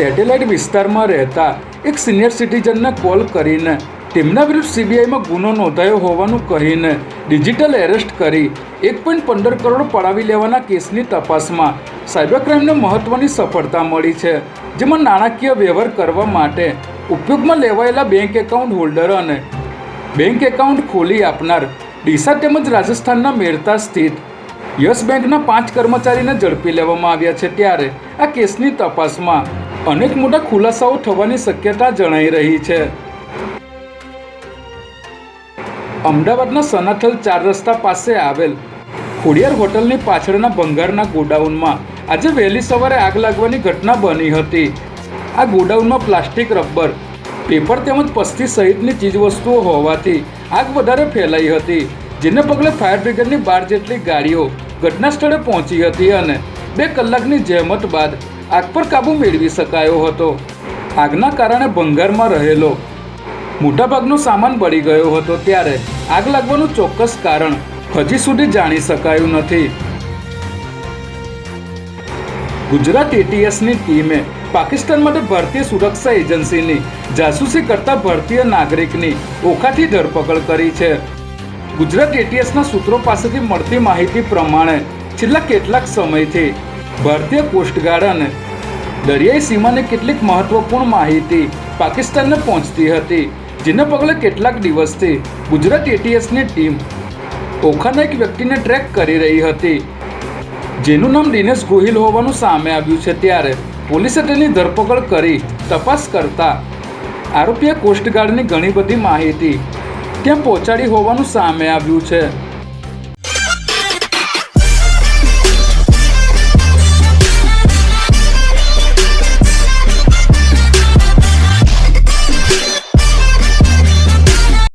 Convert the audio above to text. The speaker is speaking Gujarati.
સેટેલાઇટ વિસ્તારમાં રહેતા એક સિનિયર સિટીઝનને કોલ કરીને તેમના વિરુદ્ધ સીબીઆઈમાં ગુનો નોંધાયો હોવાનું કહીને ડિજિટલ એરેસ્ટ કરી એક પોઈન્ટ પંદર કરોડ પડાવી લેવાના કેસની તપાસમાં સાયબર ક્રાઇમને મહત્વની સફળતા મળી છે, જેમાં નાણાકીય વ્યવહાર કરવા માટે ઉપયોગમાં લેવાયેલા બેંક એકાઉન્ટ હોલ્ડર અને બેંક એકાઉન્ટ ખોલી આપનાર ડીસા તેમજ રાજસ્થાનના મેરતા સ્થિત યસ બેંકના પાંચ કર્મચારીને ઝડપી લેવામાં આવ્યા છે. ત્યારે આ કેસની તપાસમાં અનેક મોટા ખુલાસાઓ થવાની શક્યતા જણાઈ રહી છે. અમદાવાદના સનાથલ ચાર રસ્તા પાસે આવેલ ખોડિયાર હોટલની પાછળના ભંગારના ગોડાઉનમાં આજે વહેલી સવારે આગ લાગવાની ઘટના બની હતી. આ ગોડાઉનમાં પ્લાસ્ટિક, રબર, પેપર તેમજ પસ્તી સહિતની ચીજવસ્તુઓ હોવાથી આગ વધારે ફેલાઈ હતી, જેને પગલે ફાયર બ્રિગેડની બાર જેટલી ગાડીઓ ઘટના સ્થળે પહોંચી હતી અને બે કલાકની જહેમત બાદ આગ પર કાબૂ મેળવી શકાયો હતો. આગના કારણે ભંગારમાં રહેલો મોટાભાગનો સામાન બળી ગયો હતો ત્યારે આગ લાગવાનું ચોક્કસ કારણ હજી સુધી જાણી શકાયું નથી. ગુજરાત એટીએસની ટીમે પાકિસ્તાન માટે ભારતીય સુરક્ષા એજન્સીની જાસૂસી કરતા ભારતીય નાગરિકની ઓખાથી ધરપકડ કરી છે. ગુજરાત એટીએસના સૂત્રો પાસેથી મળતી માહિતી પ્રમાણે છેલ્લા કેટલાક સમયથી ભારતીય કોસ્ટગાર્ડ અને દરિયાઈ સીમાની કેટલીક મહત્વપૂર્ણ માહિતી પાકિસ્તાનને પહોંચતી હતી, જેને પગલે કેટલાક દિવસથી ગુજરાત એટીએસની ટીમ ઓખાના એક વ્યક્તિને ટ્રેક કરી રહી હતી, જેનું નામ દિનેશ ગોહિલ હોવાનું સામે આવ્યું છે. ત્યારે પોલીસે તેની ધરપકડ કરી તપાસ કરતા આરોપીએ કોસ્ટગાર્ડની ઘણી બધી માહિતી ત્યાં પહોંચાડી હોવાનું સામે આવ્યું છે.